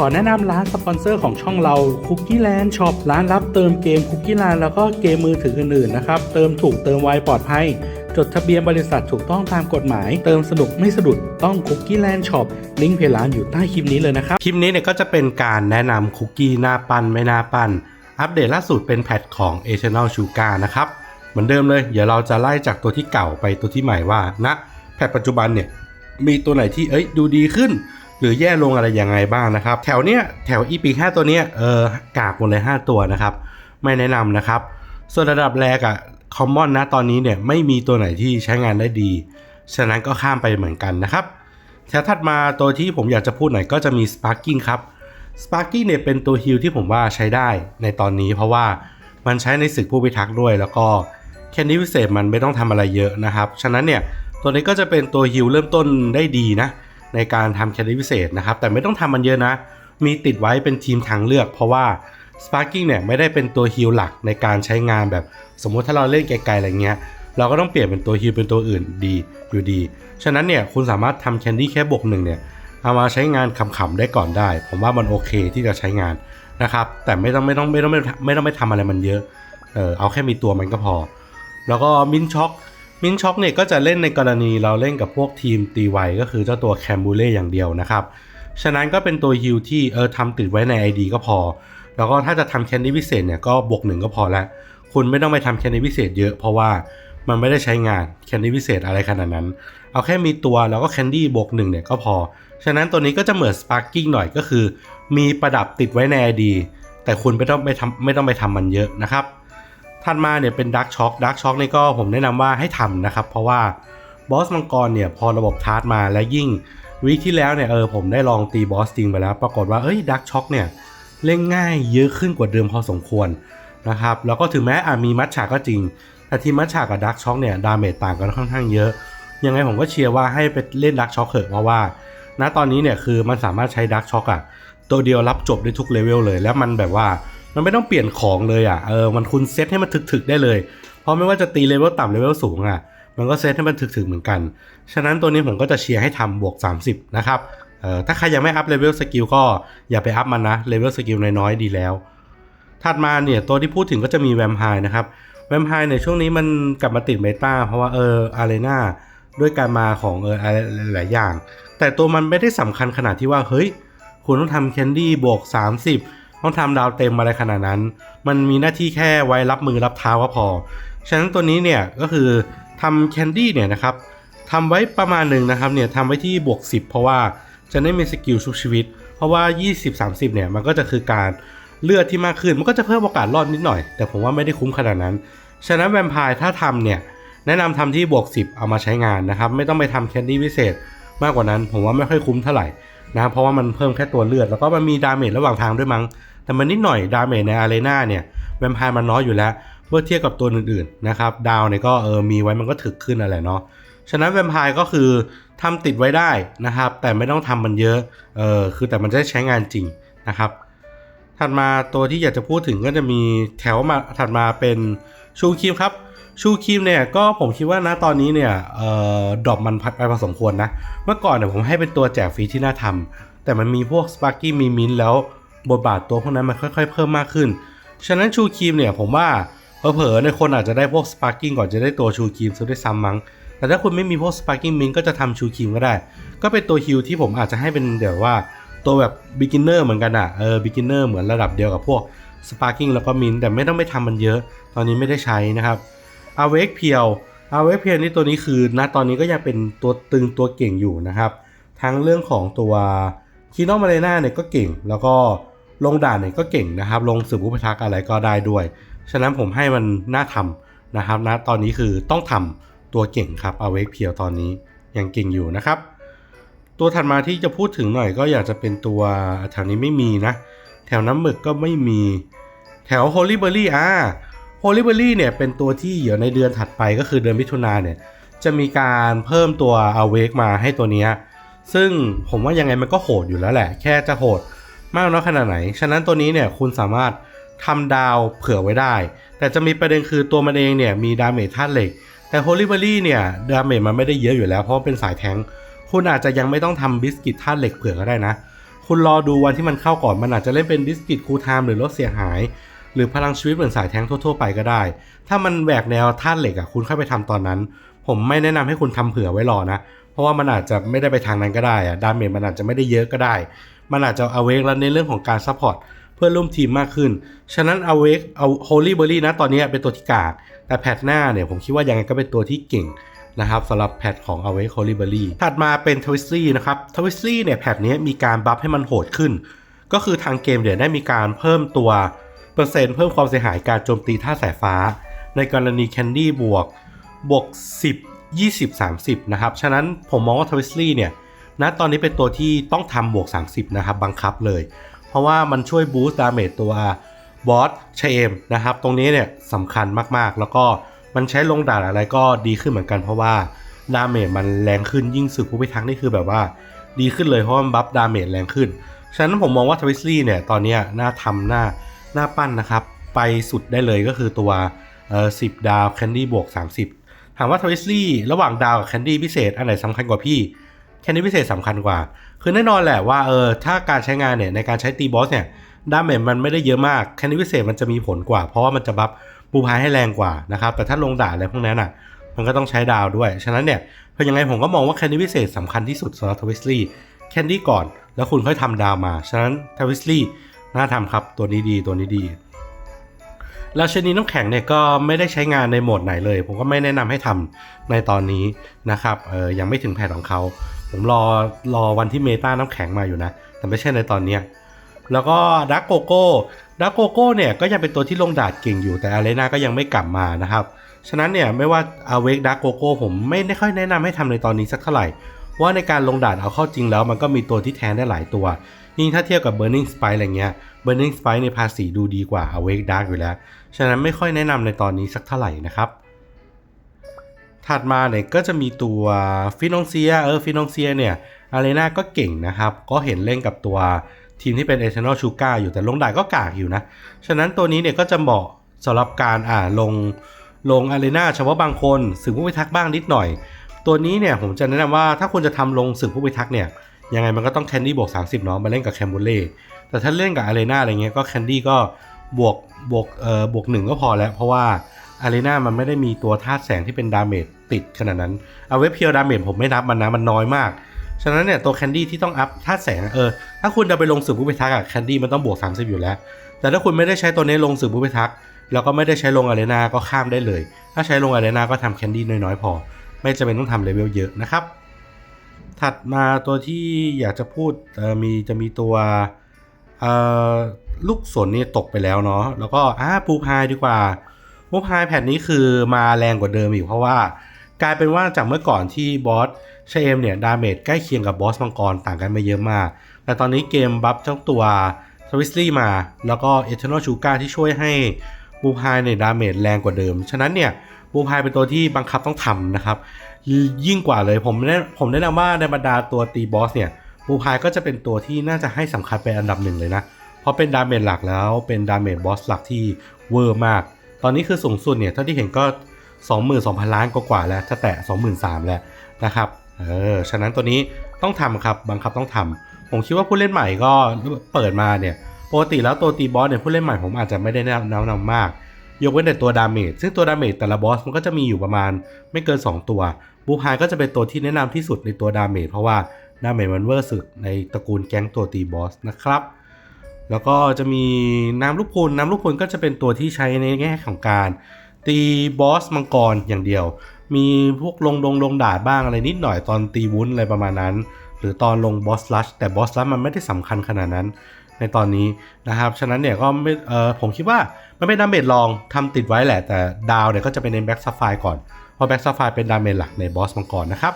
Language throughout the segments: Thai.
ขอแนะนำร้านสปอนเซอร์ของช่องเรา Cookie Land Shop ร้านรับเติมเกม Cookie Land แล้วก็เกมมือถืออื่นๆนะครับ เติมถูกเติมไวปลอดภัย จดทะเบียนบริษัทถูกต้องตามกฎหมาย เติมสนุกไม่สะดุดต้อง Cookie Land Shop ลิงก์เพจร้านอยู่ใต้คลิปนี้เลยนะครับ คลิปนี้เนี่ยก็จะเป็นการแนะนำคุกกี้หน้าปั้นไม่หน้าปั้น อัปเดตล่าสุดเป็นแพทของ e t e r n a l Sugar นะครับเหมือนเดิมเลย เดี๋ยวเราจะไล่จากตัวที่เก่าไปตัวที่ใหม่ว่าณแพทปัจจุบันเนี่ยมีตัวไหนที่เอ้ยดูดีขึ้น หรือแย่ลงอะไรยังไงบ้างนะครับ แถวเนี้ยแถวอีพีห้าตัวเนี้ยเออกากหมดเลย 5 ตัวนะครับ ไม่แนะนำนะครับ ส่วนระดับแรกอะคอมมอนนะตอนนี้เนี่ยไม่มีตัวไหนที่ใช้งานได้ดี ฉะนั้นก็ข้ามไปเหมือนกันนะครับแถวถัดมาตัวที่ผมอยากจะพูดหน่อยก็จะมี Sparking ครับ Sparking เนี่ยเป็นตัวฮิลที่ผมว่าใช้ได้ในตอนนี้ เพราะว่ามันใช้ในศึกผู้พิทักษ์ด้วย แล้วก็แค่นี้พิเศษมันไม่ต้องทำอะไรเยอะนะครับ ฉะนั้นเนี่ยตัวนี้ก็จะเป็นตัวฮิลเริ่มต้นได้ดีนะ ในการทำแคดีพิเศษนะครับ แต่ไม่ต้องทำมันเยอะนะ มีติดไว้เป็นทีมทางเลือก เพราะว่า Sparking เนี่ยไม่ได้เป็นตัวฮิลหลักในการใช้งานแบบสมมุติถ้าเราเล่นไกลๆอะไรเงี้ย เราก็ต้องเปลี่ยนเป็นตัวฮิลเป็นตัวอื่นดีอยู่ดี ฉะนั้นเนี่ยคุณสามารถทำแคนดี้แค่บวกหนึ่งเนี่ยเอามาใช้งานขำๆได้ก่อนได้ ผมว่ามันโอเคที่จะใช้งานนะครับ แต่ไม่ต้องไม่ต้องไม่ต้องไม่ต้องไม่ต้องไม่ทำอะไรมันเยอะ เออเอาแค่มีตัวมันก็พอ แล้วก็มินช็อก มินช็อกเนี่ยก็จะเล่นในกรณีเราเล่นกับพวกทีมตีไวก็คือเจ้าตัวแคมบูเล่อย่างเดียวนะครับ ฉะนั้นก็เป็นตัวฮิลที่เออทำติดไว้ใน ID ก็พอ แล้วก็ถ้าจะทำแคนดี้พิเศษเนี่ยก็บวกหนึ่งก็พอแล้วคุณไม่ต้องไปทำแคนดี้พิเศษเยอะเพราะว่ามันไม่ได้ใช้งานแคนดี้พิเศษอะไรขนาดนั้น เอาแค่มีตัวแล้วก็แคนดี้บวกหนึ่งเนี่ยก็พอ ฉะนั้นตัวนี้ก็จะเหมือนสปาร์กิ้งหน่อยก็คือ มีประดับติดไว้ใน ID แต่คุณไม่ต้องไปทำไม่ต้องไปทำมันเยอะนะครับ ถัดมาเนี่ยเป็นดักช็อคดักช็อคนี่ก็ผมแนะนำว่าให้ทำนะครับ เพราะว่าบอสมังกรเนี่ยพอระบบทาร์ตมาและยิ่งวีคที่แล้วเนี่ยเออผมได้ลองตีบอสจริงไปแล้ว ปรากฏว่าเอ้ยดักช็อคเนี่ยเล่นง่ายเยอะขึ้นกว่าเดิมพอสมควรนะครับแล้วก็ถึงแม้อาจมีมัชชาก็จริง แต่ทีมมัชชากับดักช็อคเนี่ยดาเมจต่างกันค่อนข้างเยอะ ยังไงผมก็เชียร์ว่าให้ไปเล่นดักช็อคเถอะเพราะว่า ณตอนนี้เนี่ยคือมันสามารถใช้ดักช็อคอะตัวเดียวรับจบได้ทุกเลเวลเลย แล้วมันแบบว่า มันไม่ต้องเปลี่ยนของเลยอะเออมันคุณเซตให้มันถึกๆได้เลย เพราะไม่ว่าจะตีเลเวลต่ำเลเวลสูงอะมันก็เซตให้มันถึกๆเหมือนกัน ฉะนั้นตัวนี้ผมก็จะเชียร์ให้ทำบวก 30 นะครับเออถ้าใครยังไม่อัพเลเวลสกิลก็อย่าไปอัพมันนะเลเวลสกิลน้อยๆดีแล้วถัดมาเนี่ยตัวที่พูดถึงก็จะมีแวมไพร์นะครับแวมไพร์เนี่ยช่วงนี้มันกลับมาติดเมตาเพราะว่าเอออารีนาด้วยการมาของเอออะไรหลายอย่าง แต่ตัวมันไม่ได้สำคัญขนาดที่ว่าเฮ้ยคุณต้องทำแคนดี้บวก 30 ต้องทำดาวเต็มอะไรขนาดนั้น มันมีหน้าที่แค่ไว้รับมือรับเท้าก็พอ ฉะนั้นตัวนี้เนี่ยก็คือทำแคนดี้เนี่ยนะครับทำไว้ประมาณหนึ่งนะครับเนี่ยทำไว้ที่บวก 10 เพราะว่าจะได้มีสกิลชุบชีวิต เพราะว่า 20-30 เนี่ยมันก็จะคือการเลือดที่มากขึ้นมันก็จะเพิ่มโอกาสรอดนิดหน่อย แต่ผมว่าไม่ได้คุ้มขนาดนั้น ฉะนั้นแวมไพร์ถ้าทำเนี่ยแนะนำทำที่บวก 10 เอามาใช้งานนะครับ ไม่ต้องไปทำแคนดี้พิเศษมากกว่านั้น ผมว่าไม่ค่อยคุ้มเท่าไหร่นะเพราะว่ามันเพิ่มแค่ตัวเลือด แล้วก็มันมีดาเมจระหว่างทางด้วยมั้ง แต่มันนิดหน่อยดาเมจในอารีนาเนี่ยแวมไพร์มันน้อยอยู่แล้ว เมื่อเทียบกับตัวอื่นๆนะครับดาวเนี่ยก็เออมีไว้มันก็ถึกขึ้นอะไรเนาะฉะนั้นแวมไพร์ก็คือทำติดไว้ได้นะครับ แต่ไม่ต้องทำมันเยอะเออคือแต่มันจะได้ใช้งานจริงนะครับ ถัดมาตัวที่อยากจะพูดถึงก็จะมีแถวมาถัดมาเป็นชูครีมครับชูครีมเนี่ยก็ผมคิดว่านะตอนนี้เนี่ยออดรอปมันพัดไปพอสมควรนะ เมื่อก่อนเนี่ยผมให้เป็นตัวแจกฟรีที่น่าทำแต่มันมีพวกสปาร์กี้มีมินแล้ว บทบาทตัวพวกนั้นมันค่อยๆ เพิ่มมากขึ้น ฉะนั้นชูครีมเนี่ยผมว่าเผลอๆในคนอาจจะได้พวกสปาร์กิ้งก่อนจะได้ตัวชูครีมซะด้วยซ้ำมั้ง แต่ถ้าคุณไม่มีพวกสปาร์กิ้งมินก็จะทำชูครีมก็ได้ ก็เป็นตัวฮิลที่ผมอาจจะให้เป็นเดี๋ยวว่าตัวแบบ beginner เหมือนกันอะเออ beginner เหมือนระดับเดียวกับพวก sparking แล้วก็มินแต่ไม่ต้องไปทำมันเยอะ ตอนนี้ไม่ได้ใช้นะครับ a w a k e เพียว a w a k e เพียวนี่ตัวนี้คือณตอนนี้ก็ยังเป็นตัวตึงตัวเก่งอยู่นะครับ ทั้งเรื่องของตัวคีโนมาเรนาเนี่ยก็เก่งแล้วก็ ลงด่านเนี่ยก็เก่งนะครับ ลงสืบผู้พิทักษ์อะไรก็ได้ด้วย ฉะนั้นผมให้มันน่าทำนะครับนะตอนนี้คือต้องทำตัวเก่งครับ a w a k e เพียวตอนนี้ยังเก่งอยู่นะครับ ตัวถัดมาที่จะพูดถึงหน่อยก็อยากจะเป็นตัวแถวนี้ไม่มีนะ แถวน้ำหมึกก็ไม่มีแถว Holy Berry อ่า Holy Berry เนี่ยเป็นตัวที่เดี๋ยวในเดือนถัดไปก็คือเดือนมิถุนาเนี่ยจะมีการเพิ่มตัว Awake มาให้ตัวนี้ ซึ่งผมว่ายังไงมันก็โหดอยู่แล้วแหละ แค่จะโหด มากน้อยขนาดไหน ฉะนั้นตัวนี้เนี่ยคุณสามารถทำดาวเผื่อไว้ได้ แต่จะมีประเด็นคือตัวมันเองเนี่ยมีดาเมจธาตุเหล็ก แต่ Holy Berry เนี่ยดาเมจมันไม่ได้เยอะอยู่แล้วเพราะเป็นสายแทงคุณอาจจะยังไม่ต้องทำบิสกิตธาตุเหล็กเผื่อก็ได้นะ คุณรอดูวันที่มันเข้าก่อนมันอาจจะเล่นเป็นดิสกิตคูไทม์หรือลดเสียหาย หรือพลังชีวิตเหมือนสายแทงทั่วๆไปก็ได้ ถ้ามันแหวกแนวธาตุเหล็กอะคุณเข้าไปทำตอนนั้น ผมไม่แนะนำให้คุณทำเผื่อไว้รอนะ เพราะว่ามันอาจจะไม่ได้ไปทางนั้นก็ได้อะดาเมจมันอาจจะไม่ได้เยอะก็ได้ มันอาจจะเอาเวกแล้วในเรื่องของการซัพพอร์ตเพื่อนร่วมทีมมากขึ้น ฉะนั้นเอาเวกเอาโฮลี่เบอร์รี่นะตอนนี้เป็นตัวที่กากแต่แพทหน้าเนี่ยผมคิดว่ายังไงก็เป็นตัวที่เก่งนะครับสำหรับแพทของ a w a k e Holy Berry ถัดมาเป็น t w i s t l y นะครับ t w i s t l y เนี่ยแพทนี้มีการบัฟให้มันโหดขึ้น ก็คือทางเกมเนี่ยได้มีการเพิ่มตัว เปอร์เซ็นต์เพิ่มความเสียหายการโจมตีท่าสายฟ้า ในกรณีแคนดี้บวกบวก 10 20 30 นะครับ ฉะนั้นผมมองว่า t w i s t l y เนี่ย ณตอนนี้เป็นตัวที่ต้องทำบวก 30 นะครับ บังคับเลย เพราะว่ามันช่วยบูสต์ดาเมจตัวบอสเชมนะครับ ตรงนี้เนี่ยสำคัญมากๆ แล้วก็มันใช้ลงดาดอะไรก็ดีขึ้นเหมือนกันเพราะว่าดาเมจมันแรงขึ้นยิ่งสึกผู้พิทักษ์นี่คือแบบว่า ดีขึ้นเลยเพราะมันบัฟดาเมจแรงขึ้น ฉะนั้นผมมองว่าทวิสลี่เนี่ยตอนนี้น่าทำหน้าหน้าปั้นนะครับ ไปสุดได้เลยก็คือตัวเอ่อสิดาวแคนดี้บวก 30 ถามว่าทวิสลี่ระหว่างดาวกับแคนดี้พิเศษอันไหนสำคัญกว่าพี่ แค่นี้พิเศษสำคัญกว่า คือแน่นอนแหละว่าเออถ้าการใช้งานเนี่ยในการใช้ตีบอสเนี่ยดาเมจมันไม่ได้เยอะมากแค่นี้พิเศษมันจะมีผลกว่า เพราะว่ามันจะบัฟบูพายให้แรงกว่านะครับแต่ถ้าลงด่าอะไรพวกนั้นอะมันก็ต้องใช้ดาวด้วย ฉะนั้นเนี่ยเพราะยังไงผมก็มองว่าแคนดี้พิเศษสำคัญที่สุดสำหรับทวิสลี่แคนดี้ก่อน แล้วคุณค่อยทำดาวมา ฉะนั้นทวิสลี่น่าทำครับตัวนี้ดีตัวนี้ดีราชนีน้ำแข็งเนี่ยก็ไม่ได้ใช้งานในโหมดไหนเลย ผมก็ไม่แนะนำให้ทำในตอนนี้นะครับเออยังไม่ถึงแพทของเขา ผมรอรอวันที่เมตาน้ำแข็งมาอยู่นะ แต่ไม่ใช่ในตอนเนี้ยแล้วก็ดักโกโก้ดักโกโก้เนี่ยก็ยังเป็นตัวที่ลงดาดเก่งอยู่แต่อารีนาก็ยังไม่กลับมานะครับ ฉะนั้นเนี่ยไม่ว่าอเวกดักโกโก้ผมไม่ได้ค่อยแนะนำให้ทำในตอนนี้สักเท่าไหร่ ว่าในการลงดาดเอาเข้าจริงแล้ว มันก็มีตัวที่แทนได้หลายตัว ยิ่งถ้าเทียบกับ Burning Spike อะไรเงี้ย Burning s p i ในภาษีดูดีกว่า Awake Dark อยู่แล้ว ฉะนั้นไม่ค่อยแนะนำในตอนนี้สักเท่าไหร่นะครับ ถัดมาเนี่ยก็จะมีตัวฟินองเซียเออฟินองเซียเนี่ยอารีนาก็เก่งนะครับ ก็เห็นเล่นกับตัวทีมที่เป็น Eternal s h u g a อยู่แต่ลงไดาดก็กากอยู่นะ ฉะนั้นตัวนี้เนี่ยก็จะเหมาะสำหรับการอ่าลงลงอารีนาเฉพาะบางคนสึกผู้พิทักษ์บ้างนิดหน่อย ตัวนี้เนี่ยผมจะแนะนำว่าถ้าคุณจะทำลงศึกผู้พิทักษ์เนี่ยยังไงมันก็ต้องแคนดี้บวก 30 เนาะมาเล่นกับแคมบูเล่แต่ถ้าเล่นกับอารีนาอะไรเงี้ยก็แคนดี้ก็บวกบวกเอ่อบวกหนึ่งก็พอแล้ว เพราะว่า อารีนามันไม่ได้มีตัวธาตุแสงที่เป็นดาเมจติดขนาดนั้น เอาเว็บเพียวดาเมจผมไม่นับมันนะ มันน้อยมาก ฉะนั้นเนี่ยตัวแคนดี้ที่ต้องอัพธาตุแสงเออ ถ้าคุณจะไปลงศึกผู้พิทักษ์อะแคนดี้มันต้องบวก 30 อยู่แล้ว แต่ถ้าคุณไม่ได้ใช้ตัวนี้ลงศึกผู้พิทักษ์แล้วก็ไม่ได้ใช้ลงอารีนาก็ข้ามได้เลย ถ้าใช้ลงอารีนาก็ทำแคนดี้น้อยๆพอ ไม่จำเป็นต้องทำเลเวลเยอะนะครับ ถัดมาตัวที่อยากจะพูดมีจะมีตัวลูกสนนี่ตกไปแล้วเนาะแล้วก็อ่าปูพายดีกว่า ปูพายแผ่นนี้คือมาแรงกว่าเดิมอีกเพราะว่า กลายเป็นว่าจากเมื่อก่อนที่บอสเชมเนี่ยดาเมจใกล้เคียงกับบอสมังกรต่างกันไม่เยอะมาก แต่ตอนนี้เกมบัฟเจ้าตัวทวิสลี่มา แล้วก็เอเทอร์นอลชูการที่ช่วยให้บูพายเนี่ยดาเมจแรงกว่าเดิม ฉะนั้นเนี่ยบูพายเป็นตัวที่บังคับต้องทำนะครับ ยิ่งกว่าเลยผมแนะผมแนะนำว่าในบรรดาตัวตีบอสเนี่ยบูพายก็จะเป็นตัวที่น่าจะให้สำคัญเป็นอันดับหนึ่งเลยนะ เพราะเป็นดาเมจหลักแล้วเป็นดาเมจบอสหลักที่เวอร์มาก ตอนนี้คือสูงสุดเนี่ยเท่าที่เห็นก็ 22,000 ล้านกว่าๆแล้วจะแตะ23,000แล้วนะครับเออฉะนั้นตัวนี้ต้องทำครับบังคับต้องทำผมคิดว่าผู้เล่นใหม่ก็เปิดมาเนี่ยปกติแล้วตัวตีบอสเนี่ยผู้เล่นใหม่ผมอาจจะไม่ได้แนะนำมาก ยกเว้นแต่ตัวดาเมจซึ่งตัวดาเมจแต่ละบอสมันก็จะมีอยู่ประมาณไม่เกิน 2 ตัวบูพายก็จะเป็นตัวที่แนะนำที่สุดในตัวดาเมจเพราะว่าดาเมจมันเวอร์สุดในตระกูลแก๊งตัวตีบอสนะครับ แล้วก็จะมีน้ำลูกพลน้ำลูกพลก็จะเป็นตัวที่ใช้ในแง่ของการ ตีบอสมังกรอย่างเดียว มีพวกลงดงลงดาดบ้างอะไรนิดหน่อยตอนตีวุ้นอะไรประมาณนั้น หรือตอนลงบอสลัชแต่บอสลัชมันไม่ได้สำคัญขนาดนั้นในตอนนี้นะครับ ฉะนั้นเนี่ยก็ไม่เออผมคิดว่ามันเป็นดาเมจลองทำติดไว้แหละ แต่ดาวเนี่ยก็จะเป็นในแบ็กซัฟไฟก่อน เพราะแบ็กซัฟไฟเป็นดาเมจหลักในบอสมังกรนะครับ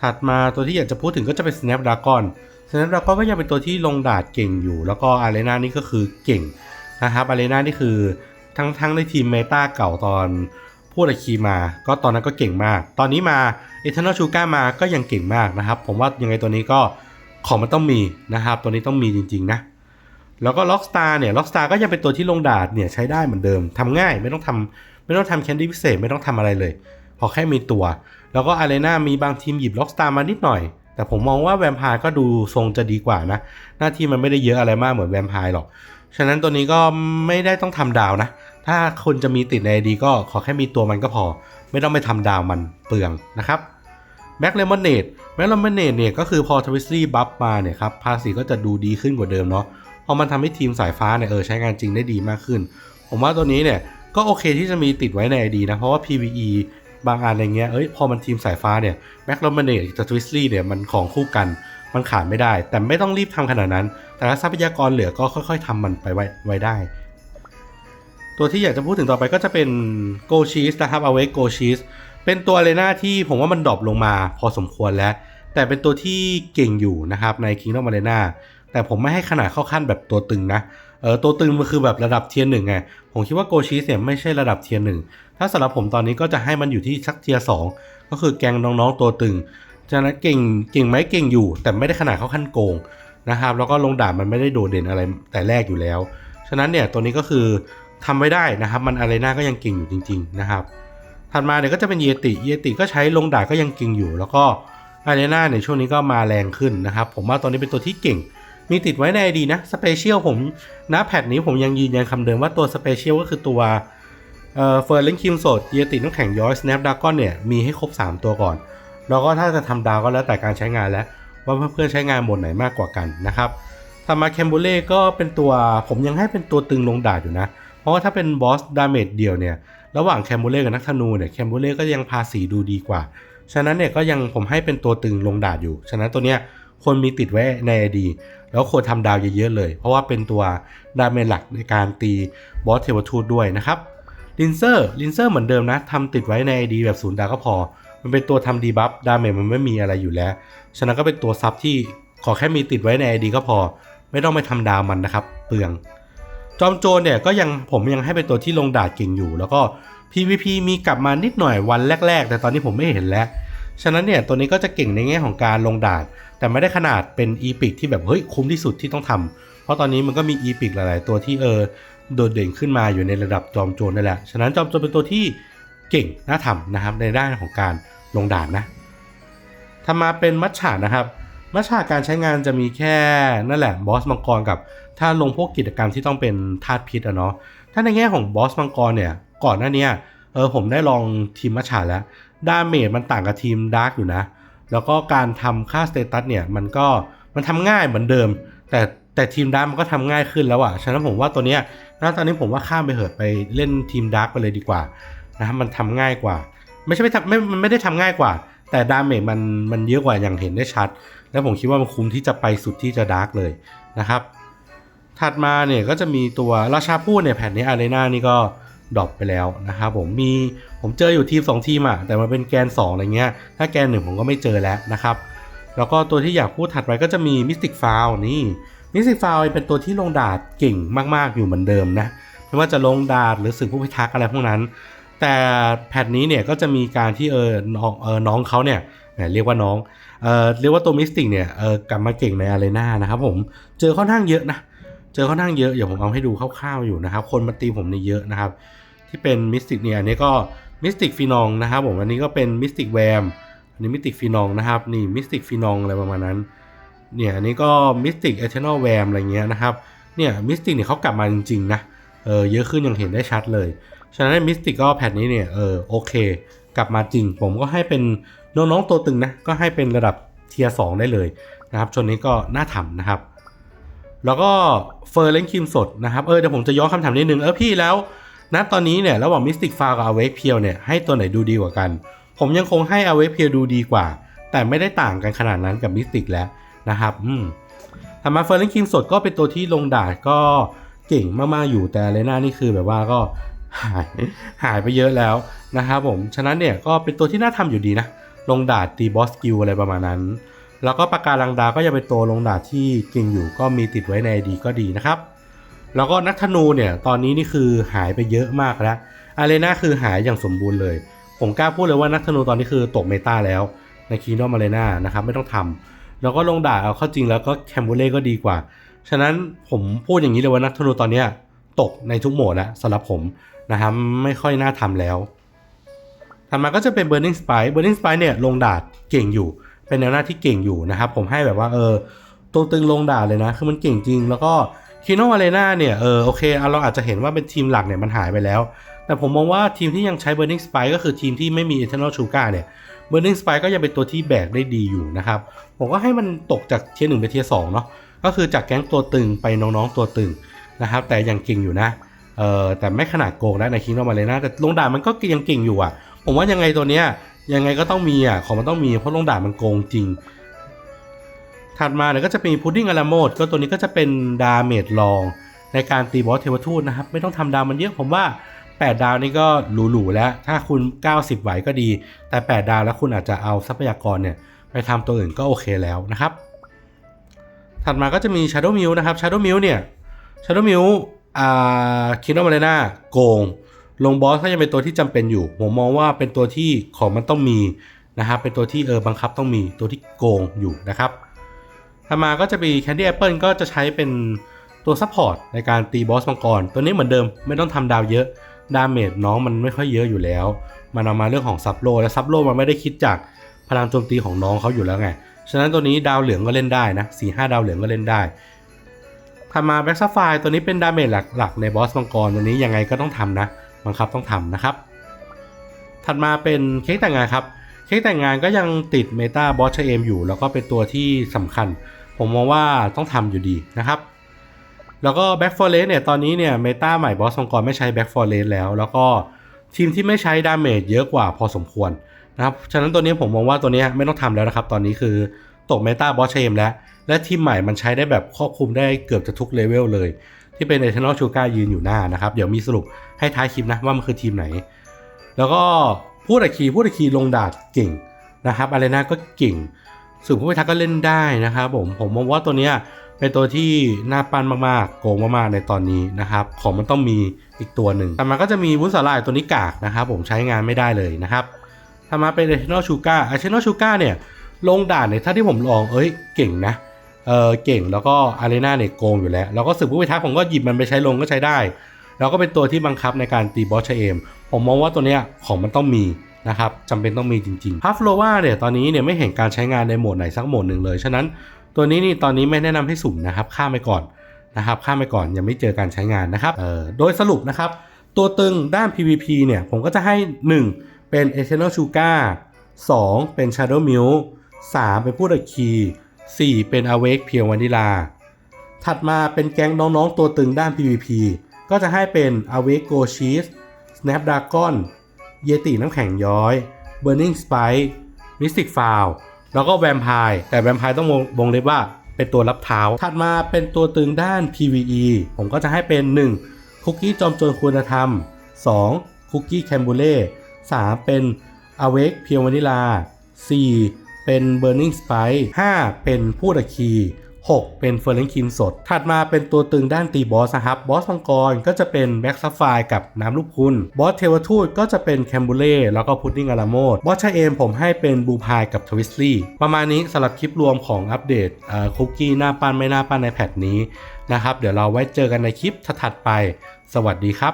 ถัดมาตัวที่อยากจะพูดถึงก็จะเป็น Snapdragon Snapdragon ก็ยังเป็นตัวที่ลงดาดเก่งอยู่ แล้วก็อารีนานี่ก็คือเก่งนะครับอารีนานี่คือทั้งทั้งในทีมเมตาเก่าตอนพูดอาคีมา ก็ตอนนั้นก็เก่งมาก ตอนนี้มา Eternal s h u g a มาก็ยังเก่งมากนะครับ ผมว่ายังไงตัวนี้ก็ของมันต้องมีนะครับ ตัวนี้ต้องมีจริง ๆ นะ แล้วก็ Rockstar เนี่ย Rockstar ก็ยังเป็นตัวที่ลงดาดเนี่ยใช้ได้เหมือนเดิมทำง่ายไม่ต้องทำไม่ต้องทำแคนดี้พิเศษไม่ต้องทำอะไรเลย พอแค่มีตัว แล้วก็อารีนามีบางทีมหยิบ Rockstar มานิดหน่อย แต่ผมมองว่าแวมไพร์ก็ดูทรงจะดีกว่านะ หน้าที่มันไม่ได้เยอะอะไรมากเหมือนแวมไพร์หรอก ฉะนั้นตัวนี้ก็ไม่ได้ต้องทำดาวนะ ถ้าคนจะมีติดในดีก็ขอแค่มีตัวมันก็พอ ไม่ต้องไปทำดาวมันเปลืองนะครับแบ็กเลมอนเนดแบ็กเลมอนเนดเนี่ยก็คือพอทวิสลี่บัฟมาเนี่ยครับภาษีก็จะดูดีขึ้นกว่าเดิมเนาะพอมันทำให้ทีมสายฟ้าเนี่ยเออใช้งานจริงได้ดีมากขึ้น ผมว่าตัวนี้เนี่ยก็โอเคที่จะมีติดไว้ใน ID นะเพราะว่า PVE บางอันอะไรเงี้ย เอ้ย พอมันทีมสายฟ้าเนี่ยแบ็กเลมอนเนดกับทวิสลี่เนี่ยมันของคู่กัน มันขาดไม่ได้ แต่ไม่ต้องรีบทำขนาดนั้น แต่ถ้าทรัพยากรเหลือก็ค่อยๆทำมันไปไว้ไว้ได้ ตัวที่อยากจะพูดถึงต่อไปก็จะเป็นโกชีสนะครับเอาไว้โกชีสเป็นตัวเลน่าที่ผมว่ามันดรอปลงมาพอสมควรแล้ว แต่เป็นตัวที่เก่งอยู่นะครับใน Kingdom Arena แต่ผมไม่ให้ขนาดเข้าขั้นแบบตัวตึงนะ เออตัวตึงมันคือแบบระดับเทียร์หนึ่งไงผมคิดว่าโกชีสเนี่ยไม่ใช่ระดับเทียร์หนึ่งถ้าสำหรับผมตอนนี้ก็จะให้มันอยู่ที่สักเทียร์สองก็คือแกงน้องๆตัวตึงฉะนั้นเก่งเก่งไหมเก่งอยู่ แต่ไม่ได้ขนาดเข้าขั้นโกงนะครับแล้วก็ลงดาบมันไม่ได้โดดเด่นอะไรแต่แรกอยู่แล้ว ฉะนั้นเนี่ยตัวนี้ก็คือทำไว้ได้นะครับ มันอารีนาก็ยังเก่งอยู่จริง ๆนะครับ ถัดมาเนี่ยก็จะเป็นเยติเยติก็ใช้ลงดาบก็ยังเก่งอยู่ แล้วก็อารีนาในช่วงนี้ก็มาแรงขึ้นนะครับ ผมว่าตอนนี้เป็นตัวที่เก่ง มีติดไว้ในอดีนะสเปเชียลผมนะแพทนี้ผมยังยืนยันคำเดิมว่าตัวสเปเชียลก็คือตัวเอ่อเฟอร์เรนคิมโซดเยติน้ำแข็งย้อยสแนปดากอนเนี่ย มีให้ครบ 3 ตัวก่อน แล้วก็ถ้าจะทำดาวก็แล้วแต่การใช้งานแล้ว ว่าเพื่อนๆใช้งานบนไหนมากกว่ากันนะครับทามาแคมบูเล่ก็เป็นตัวผมยังให้เป็นตัวตึงลงดาบอยู่นะ เพราะว่าถ้าเป็นบอสดาเมจเดียวเนี่ย ระหว่างแคมบูเล่กับนักธนูเนี่ยแคมบูเล่ก็ยังพาสีดูดีกว่า ฉะนั้นเนี่ยก็ยังผมให้เป็นตัวตึงลงดาบอยู่ ฉะนั้นตัวเนี้ย ควรมีติดไว้ใน ID แล้วควรทำดาวเยอะๆเลย เพราะว่าเป็นตัวดาเมจหลักในการตีบอสเทวทูตด้วยนะครับลินเซอร์ลินเซอร์เหมือนเดิมนะทำติดไว้ใน ID แบบศูนย์ดาวก็พอ มันเป็นตัวทำดีบัฟดาเมจมันไม่มีอะไรอยู่แล้ว ฉะนั้นก็เป็นตัวซับที่ขอแค่มีติดไว้ใน ID ก็พอ ไม่ต้องไปทำดาวมันนะครับ เปลือง จอมโจรเนี่ยก็ยังผมยังให้เป็นตัวที่ลงดาดเก่งอยู่ แล้วก็ PVP มีกลับมานิดหน่อยวันแรก ๆ แต่ตอนนี้ผมไม่เห็นแล้ว ฉะนั้นเนี่ยตัวนี้ก็จะเก่งในแง่ของการลงดาด แต่ไม่ได้ขนาดเป็นอีพิกที่แบบเฮ้ยคุ้มที่สุดที่ต้องทำเพราะตอนนี้มันก็มีอีพิกหลาย ๆ ตัวที่เออโดดเด่นขึ้นมาอยู่ในระดับจอมโจรนั่นแหละ ฉะนั้นจอมโจรเป็นตัวที่เก่งน่าทำนะครับในด้านของการลงดาดนะทำมาเป็นมัชฉานะครับ มัชฉาการใช้งานจะมีแค่นั่นแหละบอสมังกรกับ ถ้าลงพวกกิจกรรมที่ต้องเป็นธาตุพิษอะเนาะ ถ้าในแง่ของบอสมังกรเนี่ย ก่อนหน้าเนี้ยเออผมได้ลองทีมมัชฉาแล้ว ดาเมจมันต่างกับทีมดาร์กอยู่นะ แล้วก็การทำค่าสเตตัสเนี่ยมันก็มันทำง่ายเหมือนเดิม แต่แต่ทีมดาร์กมันก็ทำง่ายขึ้นแล้วอะฉะนั้นผมว่าตัวเนี้ยณตอนนี้ผมว่าข้ามไปเหอะไปเล่นทีมดาร์กไปเลยดีกว่านะมันทำง่ายกว่า ไม่ใช่ไม่ทำไม่มันไม่ได้ทำง่ายกว่า แต่ดาเมจมันมันเยอะกว่าอย่างเห็นได้ชัด แล้วผมคิดว่ามันคุ้มที่จะไปสุดที่จะดาร์กเลยนะครับ ถัดมาเนี่ยก็จะมีตัวราชาพูดเนี่ยแผ่นนี้อารีนานี่ก็ดรอปไปแล้วนะครับผมมี ผมเจออยู่ทีม2ทีมอะแต่มันเป็นแกน2อะไรเงี้ย ถ้าแกนหนึ่งผมก็ไม่เจอแล้วนะครับ แล้วก็ตัวที่อยากพูดถัดไปก็จะมีมิสติกฟาวนี่มิสติกฟาวเป็นตัวที่ลงดาดเก่งมากๆอยู่เหมือนเดิมนะไม่ว่าจะลงดาดหรือสื่อผู้พิทักษ์อะไรพวกนั้น แต่แพทนี้เนี่ยก็จะมีการที่เออน้องเออน้องเขาเนี่ยเรียกว่าน้องเออเรียกว่าตัวมิสติกเนี่ยเออกลับมาเก่งในอารีนานะครับผมเจอค่อนข้างเยอะนะเจอค่อนข้างเยอะเดี๋ยวผมเอาให้ดูคร่าวๆอยู่นะครับ คนมาตีผมเนี่เยอะนะครับ ที่เป็นมิสติกเนี่ยอันนี้ก็ มิสติกฟีนองนะครับผมอันนี้ก็เป็นมิสติกแวมอันนี้มิสติกฟีนองนะครับนี่มิสติกฟีนองอะไรประมาณนั้นเนี่ยอันนี้ก็มิสติกเอเทนอลแวมอะไรเงี้ยนะครับเนี่ยมิสติกเนี่ยเขากลับมาจริงๆนะเออเยอะขึ้นย่างเห็นได้ชัดเลย ฉะนั้นมิสติกก็แพทนี้เนี่ยเออโอเค กลับมาจริง ผมก็ให้เป็นน้องๆตัวตึงนะก็ให้เป็นระดับเทียร์สได้เลยนะครับชนนี้ก็น่าทำนะครับ แล้วก็เฟอร์เรนคิมสดนะครับเออเดี๋ยวผมจะย้อนคำถามนิดนึงเออพี่แล้ว ณตอนนี้เนี่ยระหว่างมิสติกฟากับอเวกเพียวเนี่ยให้ตัวไหนดูดีกว่ากัน ผมยังคงให้อเวกเพียวดูดีกว่า แต่ไม่ได้ต่างกันขนาดนั้นกับมิสติกแล้วนะครับอืมทำมาเฟอร์เรนคิมสดก็เป็นตัวที่ลงดาดก็เก่งมากๆอยู่แต่เลน่านี่คือแบบว่าก็หายหายไปเยอะแล้วนะครับผม ฉะนั้นเนี่ยก็เป็นตัวที่น่าทำอยู่ดีนะ ลงดาดตีบอสกิลอะไรประมาณนั้น แล้วก็ปากการังดาก็ยังเป็นตัวลงดาบที่เก่งอยู่ก็มีติดไว้ในดีก็ดีนะครับ แล้วก็นักธนูเนี่ยตอนนี้นี่คือหายไปเยอะมากแล้วอารีนาคือหายอย่างสมบูรณ์เลย ผมกล้าพูดเลยว่านักธนูตอนนี้คือตกเมตาแล้วในคีโนมาเรนานะครับไม่ต้องทำแล้วก็ลงดาบเอาเข้าจริงแล้วก็แคมบูเล่ก็ดีกว่า ฉะนั้นผมพูดอย่างนี้เลยว่านักธนูตอนนี้ตกในทุกโหมดแล้วสำหรับผมนะครับไม่ค่อยน่าทำแล้วถัดมาก็จะเป็น Burning Spike Burning Spike เนี่ยลงดาดเก่งอยู่ เป็นแนวหน้าที่เก่งอยู่นะครับ ผมให้แบบว่าเออตัวตึงลงด่าเลยนะ คือมันเก่งจริง แล้วก็ คีโนอาเรนาเนี่ยเออโอเคอะเราอาจจะเห็นว่าเป็นทีมหลักเนี่ยมันหายไปแล้ว แต่ผมมองว่าทีมที่ยังใช้ Burning Spike ก็คือทีมที่ไม่มี Eternal Sugar เนี่ย Burning Spike ก็ยังเป็นตัวที่แบกได้ดีอยู่นะครับ ผมก็ให้มันตกจากเทียร์หนึ่งไปเทียร์สองเนาะก็คือจากแก๊งตัวตึงไปน้องๆตัวตึงนะครับแต่ยังเก่งอยู่นะเออแต่ไม่ขนาดโกงนะในคิง d อ m มาเลยนะแต่ลงดามันก็ยังเก่งอยู่อะ ผมว่ายังไงตัวเนี้ยยังไงก็ต้องมีอะของมันต้องมีเพราะลงดามันโกงจริง ถัดมาเนี่ยก็จะมีพุดดิ้งอลาโมดก็ตัวนี้ก็จะเป็นดาเมจลอง ในการตีบอสเทวทูตนะครับ ไม่ต้องทำดาวมันเยอะผมว่า 8 ดาวนี่ก็หรูๆแล้ว ถ้าคุณ 90 ไหวก็ดี แต่ 8 ดาวแล้วคุณอาจจะเอาทรัพยากรเนี่ยไปทำตัวอื่นก็โอเคแล้วนะครับ ถัดมาก็จะมี Shadow m i l นะครับ Shadow m i l เนี่ย Shadow m i l อ่าคินอม a เ e นาโกง ลงบอสก็ยังเป็นตัวที่จำเป็นอยู่ ผมมองว่าเป็นตัวที่ของมันต้องมีนะครับ เป็นตัวที่เออบังคับต้องมีตัวที่โกงอยู่นะครับ ถัดมาก็จะมี Candy Apple ก็จะใช้เป็นตัวซัพพอร์ตในการตีบอสมังกร ตัวนี้เหมือนเดิมไม่ต้องทำดาวเยอะ ดาเมจน้องมันไม่ค่อยเยอะอยู่แล้ว มันเอามาเรื่องของซับโลและซับโลมันไม่ได้คิดจากพลังโจมตีของน้องเขาอยู่แล้วไง ฉะนั้นตัวนี้ดาวเหลืองก็เล่นได้นะ4 5ดาวเหลืองก็เล่นได้ถัดมาแบ็กซัฟไฟตัวนี้เป็นดาเมจหลักๆในบอสมังกรตัวนี้ยังไงก็ต้องทำนะบังคับต้องทำนะครับ ถัดมาเป็นเค้กแต่งงานครับ เค้กแต่งงานก็ยังติดเมตาบอสเชเอมอยู่ แล้วก็เป็นตัวที่สำคัญ ผมมองว่าต้องทำอยู่ดีนะครับ แล้วก็แบ็กฟอร์เรสเนี่ยตอนนี้เนี่ยเมตาใหม่บอสมังกรไม่ใช้แบ็กฟอร์เรสแล้ว แล้วก็ทีมที่ไม่ใช้ดาเมจเยอะกว่าพอสมควรนะครับ ฉะนั้นตัวนี้ผมมองว่าตัวนี้ไม่ต้องทำแล้วนะครับ ตอนนี้คือตกเมตาบอสเชมแล้ว และทีมใหม่มันใช้ได้แบบครอบคลุมได้เกือบจะทุกเลเวลเลย ที่เป็น Eternal Sugar ยืนอยู่หน้านะครับ เดี๋ยวมีสรุปให้ท้ายคลิปนะว่ามันคือทีมไหน แล้วก็พูดอัคีพูดอัคีลงดาดเก่งนะครับอารีนาก็เก่ง สื่อผู้พิทักษ์ก็เล่นได้นะครับผมผมมองว่าตัวเนี้ยเป็นตัวที่น่าปั้นมากๆ โกงมากๆในตอนนี้นะครับ ของมันต้องมีอีกตัวหนึ่งต่มันก็จะมีวุ้นสาลายตัวนี้กากนะครับ ผมใช้งานไม่ได้เลยนะครับถ้ามาเป็น Eternal Sugar Eternal Sugar เนี่ยลงด่านเนี่ยถ้าที่ผมลองเอ้ยเก่งนะเออเก่งแล้วก็อารีนาเนี่ยโกงอยู่แล้ว แล้วก็สึกผู้พิทักษ์ผมก็หยิบมันไปใช้ลงก็ใช้ได้ แล้วก็เป็นตัวที่บังคับในการตีบอสเชเอมผมมองว่าตัวเนี้ยของมันต้องมี นะครับจำเป็นต้องมีจริงๆพัฟโลวาเนี่ยตอนนี้เนี่ยไม่เห็นการใช้งานในโหมดไหนสักโหมดหนึ่งเลย ฉะนั้นตัวนี้นี่ตอนนี้ไม่แนะนำให้สุ่มนะครับข้ามไปก่อนนะครับข้ามไปก่อนยังไม่เจอการใช้งานนะครับเออโดยสรุปนะครับ ตัวตึงด้าน PVP เนี่ยผมก็จะให้ 1 เป็น Eternal Sugar 2 เป็น Shadow m i l 3 เป็นผู้ดักคี4เป็น Awake เพียววานิลา ถัดมาเป็นแก๊งน้องๆตัวตึงด้าน PVP ก็จะให้เป็น Awake Go Cheese Snapdragon เยติน้ำแข็งย้อย Burning Spike Mystic Foul แล้วก็แวมไพร์แต่แวมไพร์ต้องวงเล็บว่าเป็นตัวรับเท้า ถัดมาเป็นตัวตึงด้าน PVE ผมก็จะให้เป็น 1. คุกกี้จอมโจรคุณธรรม 2. คุกกี้แคมบูเล่ 3. เป็น Awake เพียววานิลา 4. เป็น Burning Spike 5. เป็นผู้ตะคี 6 เป็นเฟอร์เรนคินสด ถัดมาเป็นตัวตึงด้านตีบอสนะครับ บอสมังกรก็จะเป็นแบ็กซัฟไฟกับน้ำลูกคุณ บอสเทวทูตก็จะเป็นแคมบูเล่แล้วก็พุดดิ้งอาราโมด บอสชาเอมผมให้เป็นบูพายกับทวิสลี่ ประมาณนี้สำหรับคลิปรวมของอัปเดตคุกกี้หน้าปั้นไม่หน้าปั้นในแพทนี้นะครับ เดี๋ยวเราไว้เจอกันในคลิปถัดไป สวัสดีครับ